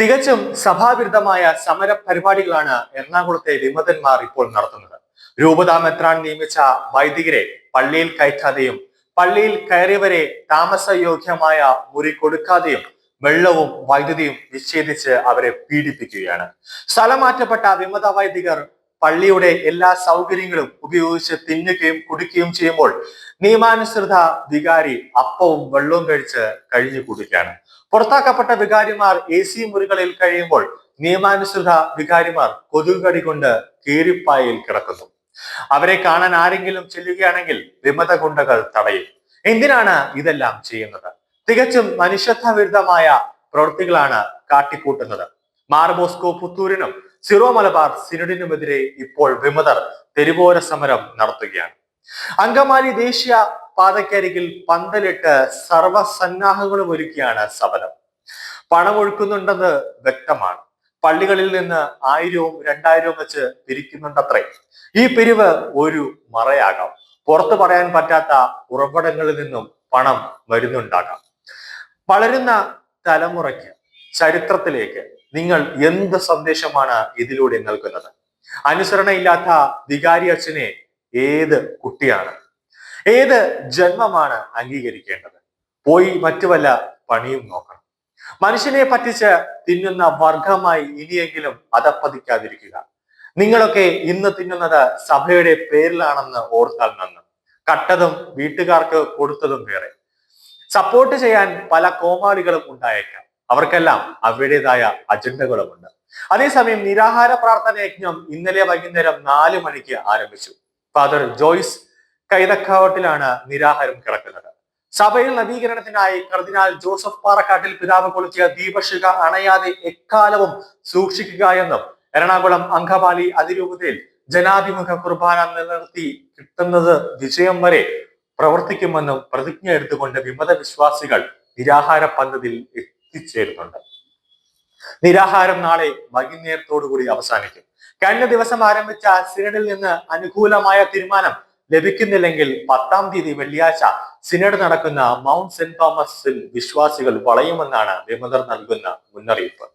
തികച്ചും സഭാവിരുദ്ധമായ സമര പരിപാടികളാണ് എറണാകുളത്തെ വിമതന്മാർ ഇപ്പോൾ നടത്തുന്നത്. രൂപതാ മെത്രാൻ നിയമിച്ച വൈദികരെ പള്ളിയിൽ കയറ്റാതെയും പള്ളിയിൽ കയറിയവരെ താമസയോഗ്യമായ മുറി കൊടുക്കാതെയും വെള്ളവും വൈദ്യുതിയും നിഷേധിച്ച് അവരെ പീഡിപ്പിക്കുകയാണ്. സ്ഥലം മാറ്റപ്പെട്ട വിമത വൈദികർ പള്ളിയുടെ എല്ലാ സൗകര്യങ്ങളും ഉപയോഗിച്ച് തിന്നുകയും കുടിക്കുകയും ചെയ്യുമ്പോൾ നിയമാനുസൃത വികാരി അപ്പവും വെള്ളവും കഴിച്ച് കഴിഞ്ഞു കുടിക്കുകയാണ് പുറത്താക്കപ്പെട്ട വികാരിമാർ എ സി മുറികളിൽ കഴിയുമ്പോൾ നിയമാനുസൃത വികാരിമാർ കൊതുകടി കൊണ്ട് കീരിപ്പായയിൽ കിടക്കുന്നു. അവരെ കാണാൻ ആരെങ്കിലും ചെല്ലുകയാണെങ്കിൽ വിമത ഗുണ്ടകൾ തടയും. എന്തിനാണ് ഇതെല്ലാം ചെയ്യുന്നത്? തികച്ചും മനുഷ്യത്വ വിരുദ്ധമായ പ്രവൃത്തികളാണ് കാട്ടിക്കൂട്ടുന്നത്. മാർബോസ്കോ പുത്തൂരിനും സിറോ മലബാർ സിനഡിനുമെതിരെ ഇപ്പോൾ വിമതർ തെരുവോര സമരം നടത്തുകയാണ്. അങ്കമാലി ദേശീയ പാതക്കരികിൽ പന്തലിട്ട് സർവസന്നാഹങ്ങളും ഒരുക്കിയാണ് സമരം പണമൊഴുക്കുന്നുണ്ടെന്ന് വ്യക്തമാണ്. പള്ളികളിൽ നിന്ന് ആയിരവും രണ്ടായിരവും വെച്ച് പിരിക്കുന്നുണ്ടത്രേ. ഈ പിരിവ് ഒരു മറയാകാം പുറത്തു പറയാൻ പറ്റാത്ത ഉറവിടങ്ങളിൽ നിന്നും പണം വരുന്നുണ്ടാകാം. വളരുന്ന തലമുറയ്ക്ക് ചരിത്രത്തിലേക്ക് നിങ്ങൾ എന്ത് സന്ദേശമാണ് ഇതിലൂടെ നൽകുന്നത്? അനുസരണയില്ലാത്ത വികാരി അച്ഛനെ ഏത് കുട്ടിയാണ്? ഏത് ജന്മമാണ് അംഗീകരിക്കേണ്ടത്? പോയി മറ്റു വല്ല പണിയും നോക്കണം. മനുഷ്യനെ പറ്റിച്ച് തിന്നുന്ന വർഗമായി ഇനിയെങ്കിലും അതപ്പതിക്കാതിരിക്കുക. നിങ്ങളൊക്കെ ഇന്ന് തിന്നുന്നത് സഭയുടെ പേരിലാണെന്ന് ഓർത്താൽ നന്ന്. കട്ടതും വീട്ടുകാർക്ക് കൊടുത്തതും വേറെ. സപ്പോർട്ട് ചെയ്യാൻ പല കോമാളികളും ഉണ്ടായേക്കാം. അവർക്കെല്ലാം അവരുടേതായ അജണ്ടകളുമുണ്ട്. അതേസമയം നിരാഹാര പ്രാർത്ഥന യജ്ഞം ഇന്നലെ വൈകുന്നേരം നാല് മണിക്ക് ആരംഭിച്ചു. ഫാദർ ജോയ്സ് കൈതക്കാവട്ടിലാണ് നിരാഹാരം കിടക്കുന്നത്. സഭയിൽ നവീകരണത്തിനായി കർദിനാൾ ജോസഫ് പാറക്കാട്ടിൽ പിതാവ് കൊളുത്തിയ ദീപശിഖ അണയാതെ എക്കാലവും സൂക്ഷിക്കുക എന്നും എറണാകുളം അങ്കമാലി അതിരൂപതയിൽ ജനാഭിമുഖ കുർബാന നിലനിർത്തി കിട്ടുന്നത് വിജയം വരെ പ്രവർത്തിക്കുമെന്നും പ്രതിജ്ഞ എടുത്തുകൊണ്ട് വിമത വിശ്വാസികൾ നിരാഹാര പദ്ധതിയിൽ എത്തിച്ചേരുന്നുണ്ട്. നിരാഹാരം നാളെ വൈകുന്നേരത്തോടുകൂടി അവസാനിക്കും. കഴിഞ്ഞ ദിവസം ആരംഭിച്ച സിനഡിൽ നിന്ന് അനുകൂലമായ തീരുമാനം ലഭിക്കുന്നില്ലെങ്കിൽ പത്താം തീയതി വെള്ളിയാഴ്ച സിനഡ് നടക്കുന്ന മൗണ്ട് സെന്റ് തോമസിൽ വിശ്വാസികൾ വളയുമെന്നാണ് വിമതർ നൽകുന്ന മുന്നറിയിപ്പ്.